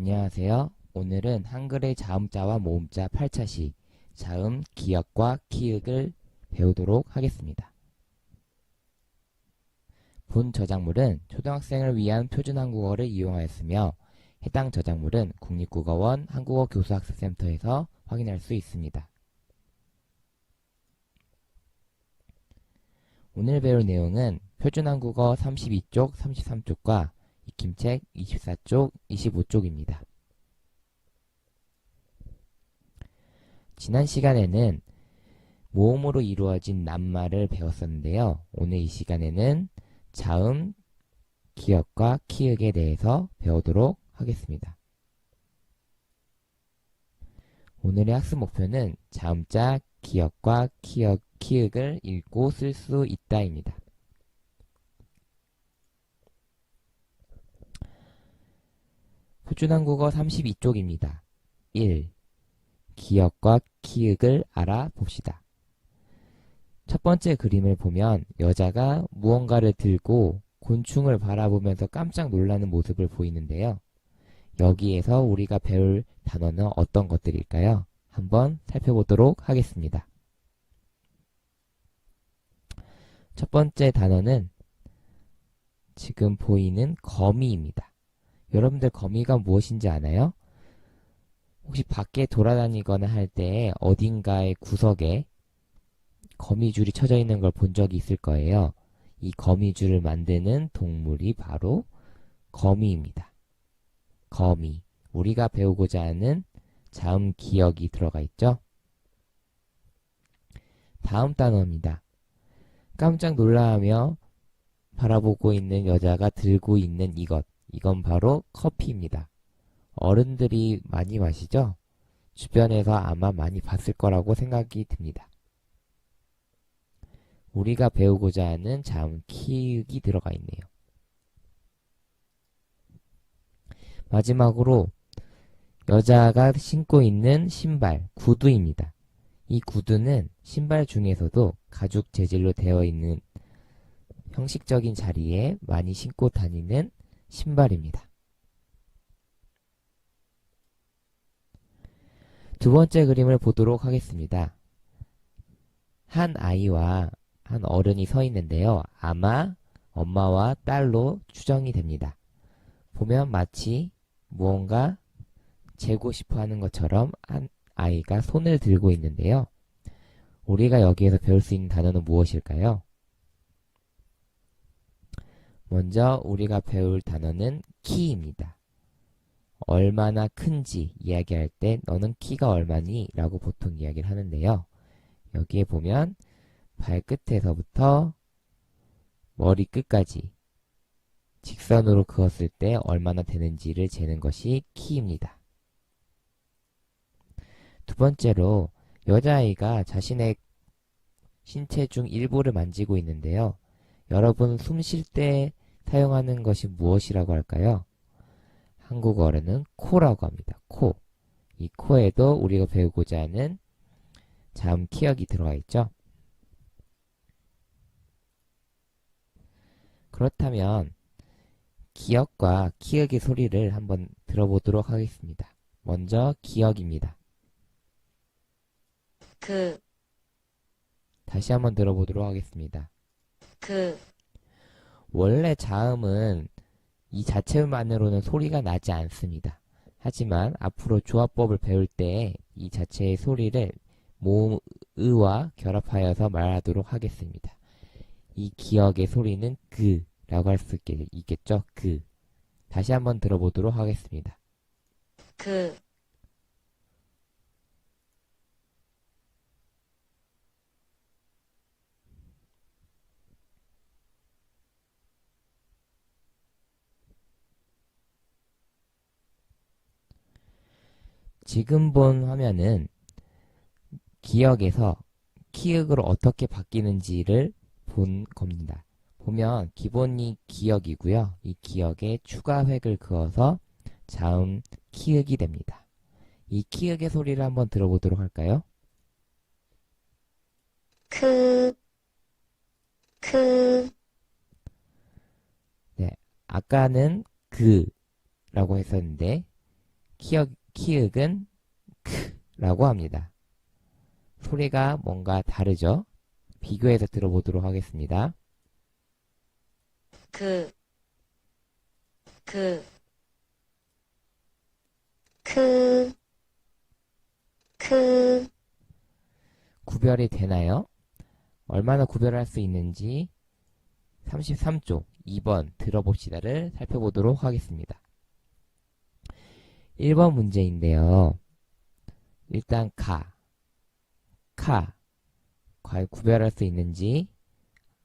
안녕하세요. 오늘은 한글의 자음자와 모음자 8차시 자음, 기역과 키읔을 배우도록 하겠습니다. 본 저작물은 초등학생을 위한 표준 한국어를 이용하였으며 해당 저작물은 국립국어원 한국어 교수학습센터에서 확인할 수 있습니다. 오늘 배울 내용은 표준 한국어 32쪽, 33쪽과 익힘책 24쪽, 25쪽입니다. 지난 시간에는 모음으로 이루어진 낱말을 배웠었는데요. 오늘 이 시간에는 자음, 기역과 키읔에 대해서 배우도록 하겠습니다. 오늘의 학습 목표는 자음자, 기역과 키역, 키읔을 읽고 쓸 수 있다입니다. 표준한 국어 32쪽입니다. 1. 기역과 키읔을 알아봅시다. 첫 번째 그림을 보면 여자가 무언가를 들고 곤충을 바라보면서 깜짝 놀라는 모습을 보이는데요. 여기에서 우리가 배울 단어는 어떤 것들일까요? 한번 살펴보도록 하겠습니다. 첫 번째 단어는 지금 보이는 거미입니다. 여러분들 거미가 무엇인지 아나요? 혹시 밖에 돌아다니거나 할 때 어딘가의 구석에 거미줄이 쳐져 있는 걸 본 적이 있을 거예요. 이 거미줄을 만드는 동물이 바로 거미입니다. 거미. 우리가 배우고자 하는 자음 기억이 들어가 있죠? 다음 단어입니다. 깜짝 놀라하며 바라보고 있는 여자가 들고 있는 이것. 이건 바로 커피입니다. 어른들이 많이 마시죠? 주변에서 아마 많이 봤을 거라고 생각이 듭니다. 우리가 배우고자 하는 자음 키읔이 들어가 있네요. 마지막으로 여자가 신고 있는 신발, 구두입니다. 이 구두는 신발 중에서도 가죽 재질로 되어 있는 형식적인 자리에 많이 신고 다니는 신발입니다. 두 번째 그림을 보도록 하겠습니다. 한 아이와 한 어른이 서 있는데요. 아마 엄마와 딸로 추정이 됩니다. 보면 마치 무언가 재고 싶어 하는 것처럼 한 아이가 손을 들고 있는데요. 우리가 여기에서 배울 수 있는 단어는 무엇일까요? 먼저 우리가 배울 단어는 키입니다. 얼마나 큰지 이야기할 때 너는 키가 얼마니? 라고 보통 이야기를 하는데요. 여기에 보면 발끝에서부터 머리 끝까지 직선으로 그었을 때 얼마나 되는지를 재는 것이 키입니다. 두 번째로 여자아이가 자신의 신체 중 일부를 만지고 있는데요. 여러분 숨 쉴 때 사용하는 것이 무엇이라고 할까요? 한국어로는 코라고 합니다. 코. 이 코에도 우리가 배우고자 하는 자음 키역이 들어가 있죠. 그렇다면 기역과 키역의 소리를 한번 들어보도록 하겠습니다. 먼저 기역입니다. 그, 다시 한번 들어보도록 하겠습니다. 그, 원래 자음은 이 자체만으로는 소리가 나지 않습니다. 하지만 앞으로 조합법을 배울 때 이 자체의 소리를 모음 의와 결합하여서 말하도록 하겠습니다. 이 기억의 소리는 그 라고 할 수 있겠죠? 그. 다시 한번 들어보도록 하겠습니다. 그, 지금 본 화면은 기억에서 키읔으로 어떻게 바뀌는지를 본 겁니다. 보면 기본이 기억이고요. 이 기억에 추가 획을 그어서 자음 키읔이 됩니다. 이 키읔의 소리를 한번 들어보도록 할까요? 크, 크, 아까는 그라고 했었는데 키읔, 키읔은 크라고 합니다. 소리가 뭔가 다르죠? 비교해서 들어보도록 하겠습니다. 그, 그, 크, 크, 구별이 되나요? 얼마나 구별할 수 있는지 33쪽 2번 들어봅시다를 살펴보도록 하겠습니다. 1번 문제인데요. 일단 가, 카, 과연 구별할 수 있는지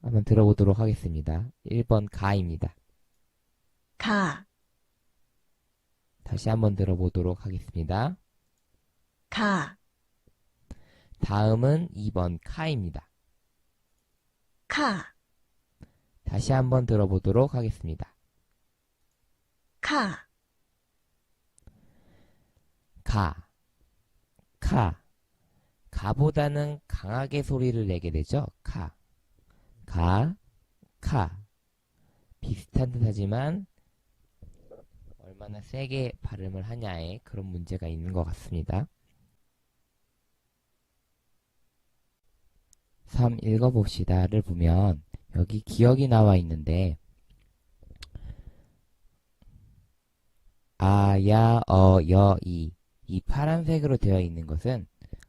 한번 들어보도록 하겠습니다. 1번 가입니다. 가, 다시 한번 들어보도록 하겠습니다. 가, 다음은 2번 카입니다. 카, 다시 한번 들어보도록 하겠습니다. 카, 가, 카. 가보다는 강하게 소리를 내게 되죠. 카. 가, 카. 비슷한 듯 하지만 얼마나 세게 발음을 하냐에 그런 문제가 있는 것 같습니다. 3. 읽어봅시다를 보면 여기 기억이 나와 있는데 아, 야, 어, 여, 이. 이 파란색으로 되어 있는 것은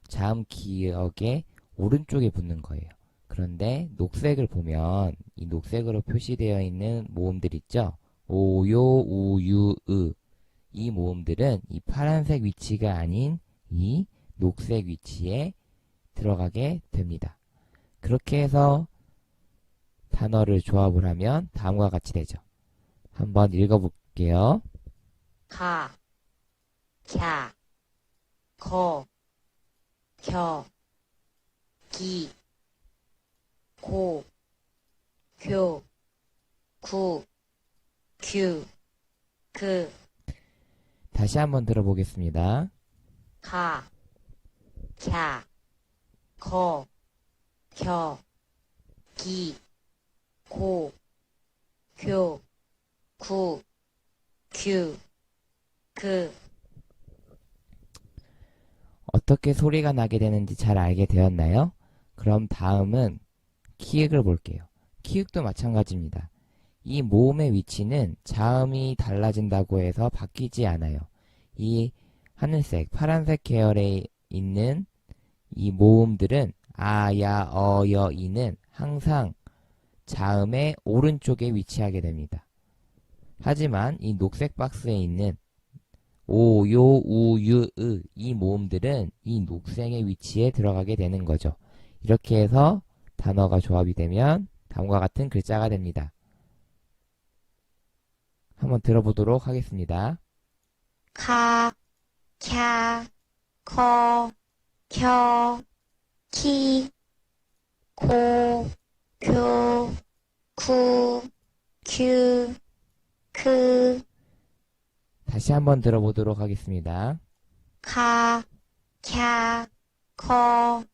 자음 기억의 오른쪽에 붙는 거예요. 그런데 녹색을 보면 이 녹색으로 표시되어 있는 모음들 있죠? 오, 요, 우, 유, 으. 이 모음들은 이 파란색 위치가 아닌 이 녹색 위치에 들어가게 됩니다. 그렇게 해서 단어를 조합을 하면 다음과 같이 되죠. 한번 읽어볼게요. 가, 캬, 거, 겨, 기, 고, 교, 구, 규, 그, 다시 한번 들어보겠습니다. 가, 캬, 거, 겨, 기, 고, 교, 구, 규, 그, 어떻게 소리가 나게 되는지 잘 알게 되었나요? 그럼 다음은 키읔을 볼게요. 키읔도 마찬가지입니다. 이 모음의 위치는 자음이 달라진다고 해서 바뀌지 않아요. 이 하늘색, 파란색 계열에 있는 이 모음들은 아, 야, 어, 여, 이는 항상 자음의 오른쪽에 위치하게 됩니다. 하지만 이 녹색 박스에 있는 오, 요, 우, 유, 으, 이 모음들은 이 녹색의 위치에 들어가게 되는 거죠. 이렇게 해서 단어가 조합이 되면 다음과 같은 글자가 됩니다. 한번 들어보도록 하겠습니다. 카, 캬, 커, 켜, 키, 고, 교, 구, 규, 크, 다시 한번 들어보도록 하겠습니다. 카, 캬, 커,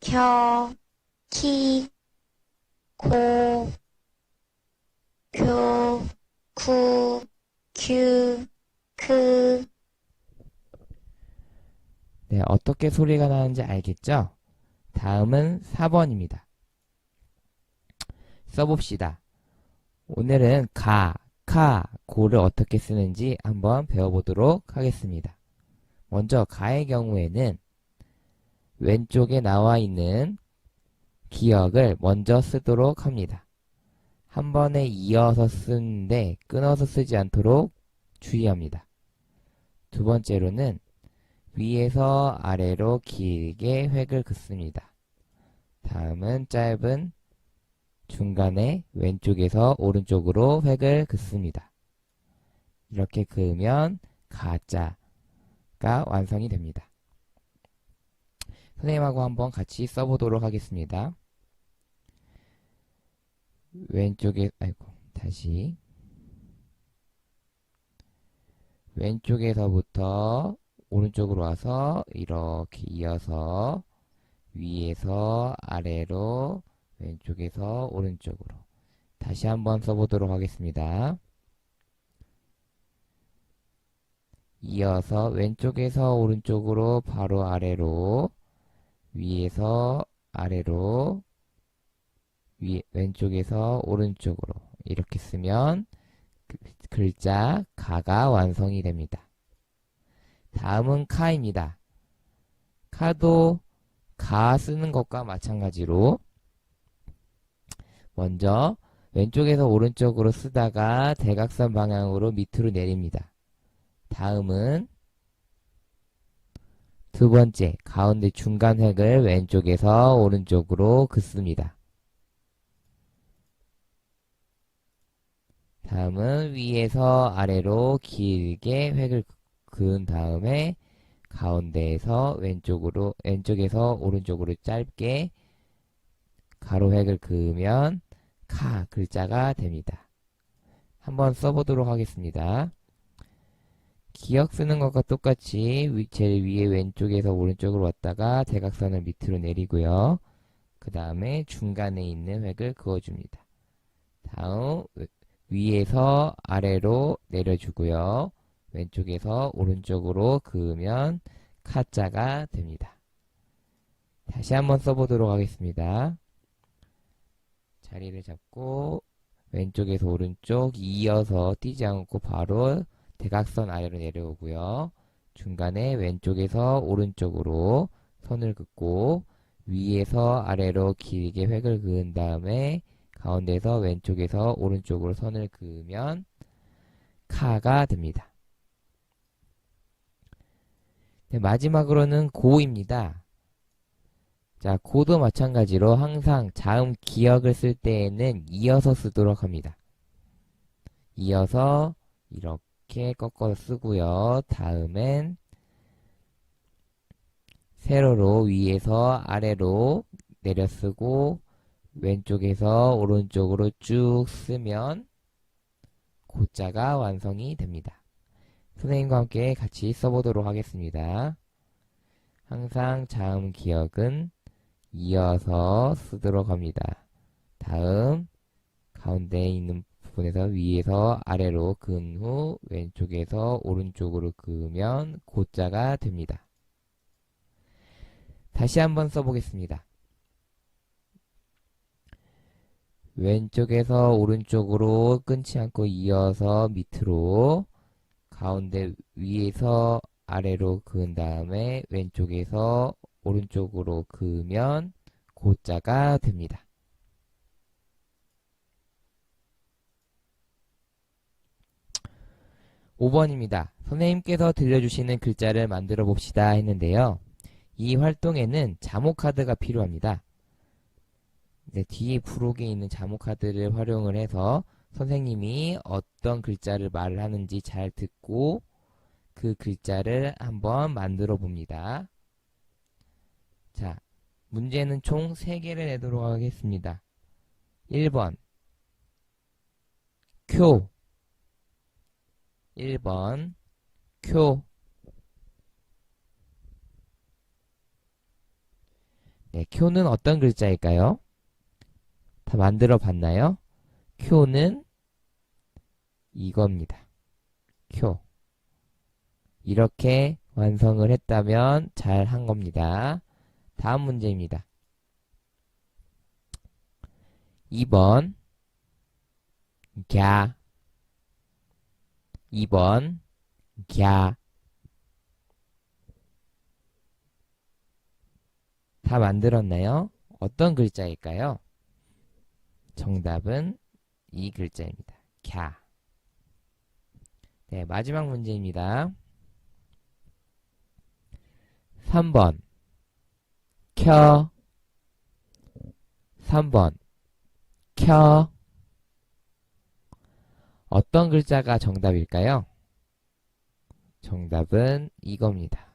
켜, 키, 고, 교, 구, 규, 크, 네, 어떻게 소리가 나는지 알겠죠? 다음은 4번입니다. 써봅시다. 오늘은 가, 카, 고를 어떻게 쓰는지 한번 배워보도록 하겠습니다. 먼저 가의 경우에는 왼쪽에 나와 있는 기억을 먼저 쓰도록 합니다. 한 번에 이어서 쓰는데 끊어서 쓰지 않도록 주의합니다. 두 번째로는 위에서 아래로 길게 획을 긋습니다. 다음은 짧은 중간에 왼쪽에서 오른쪽으로 획을 긋습니다. 이렇게 그으면 가짜가 완성이 됩니다. 선생님하고 한번 같이 써보도록 하겠습니다. 왼쪽에, 아이고, 다시. 왼쪽에서부터 오른쪽으로 와서 이렇게 이어서 위에서 아래로 왼쪽에서 오른쪽으로 다시 한번 써보도록 하겠습니다. 이어서 왼쪽에서 오른쪽으로 바로 아래로 위에서 아래로 위, 왼쪽에서 오른쪽으로 이렇게 쓰면 그- 글자 가가 완성이 됩니다. 다음은 카입니다. 카도 가 쓰는 것과 마찬가지로 먼저 왼쪽에서 오른쪽으로 쓰다가 대각선 방향으로 밑으로 내립니다. 다음은 두 번째 가운데 중간 획을 왼쪽에서 오른쪽으로 긋습니다. 다음은 위에서 아래로 길게 획을 그은 다음에 가운데에서 왼쪽으로 왼쪽에서 오른쪽으로 짧게 가로 획을 그으면 카 글자가 됩니다. 한번 써보도록 하겠습니다. 기억 쓰는 것과 똑같이 위- 제일 위에 왼쪽에서 오른쪽으로 왔다가 대각선을 밑으로 내리고요. 그 다음에 중간에 있는 획을 그어줍니다. 다음 위- 위에서 아래로 내려주고요. 왼쪽에서 오른쪽으로 그으면 카자가 됩니다. 다시 한번 써보도록 하겠습니다. 자리를 잡고 왼쪽에서 오른쪽 이어서 뛰지 않고 바로 대각선 아래로 내려오고요. 중간에 왼쪽에서 오른쪽으로 손을 긋고 위에서 아래로 길게 획을 그은 다음에 가운데에서 왼쪽에서 오른쪽으로 선을 그으면 카가 됩니다. 네, 마지막으로는 고입니다. 자, 고도 마찬가지로 항상 자음 기억을 쓸 때에는 이어서 쓰도록 합니다. 이어서 이렇게 꺾어서 쓰고요. 다음엔 세로로 위에서 아래로 내려 쓰고 왼쪽에서 오른쪽으로 쭉 쓰면 고자가 완성이 됩니다. 선생님과 함께 같이 써보도록 하겠습니다. 항상 자음 기억은 이어서 쓰도록 합니다. 다음 가운데에 있는 부분에서 위에서 아래로 그은 후 왼쪽에서 오른쪽으로 그으면 고자가 됩니다. 다시 한번 써보겠습니다. 왼쪽에서 오른쪽으로 끊지 않고 이어서 밑으로 가운데 위에서 아래로 그은 다음에 왼쪽에서 오른쪽으로 그으면 고자가 됩니다. 오번입니다 선생님께서 들려주시는 글자를 만들어 봅시다 했는데요. 이 활동에는 자목 카드가 필요합니다. 이제 뒤에 부록에 있는 자목 카드를 활용을 해서 선생님이 어떤 글자를 말을 하는지 잘 듣고 그 글자를 한번 만들어 봅니다. 자, 문제는 총 3개를 내도록 하겠습니다. 1번 쿄 1번 쿄 네, 쿄는 어떤 글자일까요? 다 만들어 봤나요? 쿄는 이겁니다. 쿄. 이렇게 완성을 했다면 잘 한 겁니다. 다음 문제입니다. 2번 갸 2번 갸 다 만들었나요? 어떤 글자일까요? 정답은 이 글자입니다. 갸. 네, 마지막 문제입니다. 3번 켜 3번 켜 어떤 글자가 정답일까요? 정답은 이겁니다.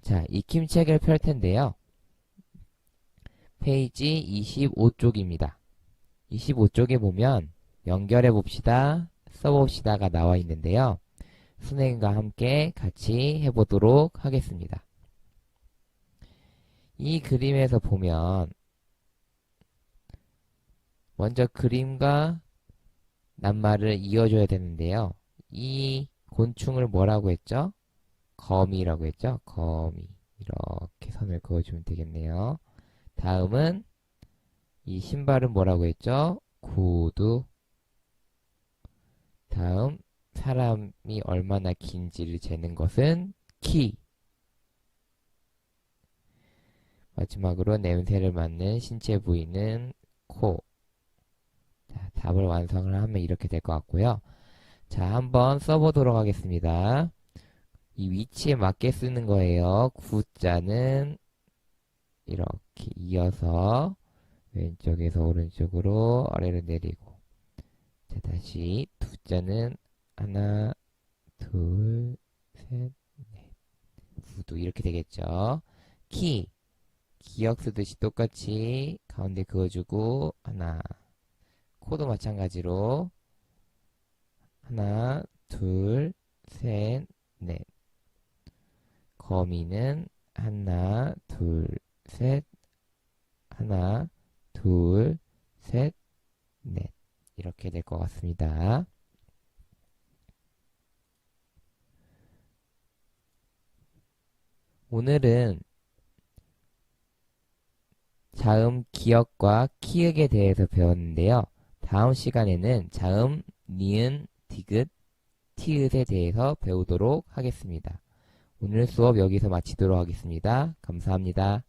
자, 익힘책을 펼 텐데요. 페이지 25쪽입니다. 25쪽에 보면 연결해 봅시다, 써 봅시다가 나와 있는데요. 선생님과 함께 같이 해보도록 하겠습니다. 이 그림에서 보면 먼저 그림과 낱말을 이어줘야 되는데요. 이 곤충을 뭐라고 했죠? 거미라고 했죠? 거미. 이렇게 선을 그어주면 되겠네요. 다음은 이 신발은 뭐라고 했죠? 구두. 다음 사람이 얼마나 긴지를 재는 것은 키. 마지막으로 냄새를 맡는 신체 부위는 코. 자, 답을 완성을 하면 이렇게 될 것 같고요. 자, 한번 써보도록 하겠습니다. 이 위치에 맞게 쓰는 거예요. 구자는 이렇게 이어서 왼쪽에서 오른쪽으로 아래로 내리고 자, 다시 두자는 하나, 둘, 셋, 넷. 구두 이렇게 되겠죠. 키 기억 쓰듯이 똑같이 가운데 그어주고 하나 코도 마찬가지로 하나 둘 셋 넷 거미는 하나 둘 셋 하나 둘 셋 넷 이렇게 될 것 같습니다. 오늘은 자음 기억과 키읔에 대해서 배웠는데요. 다음 시간에는 자음, 니은, 디귿, 티읕에 대해서 배우도록 하겠습니다. 오늘 수업 여기서 마치도록 하겠습니다. 감사합니다.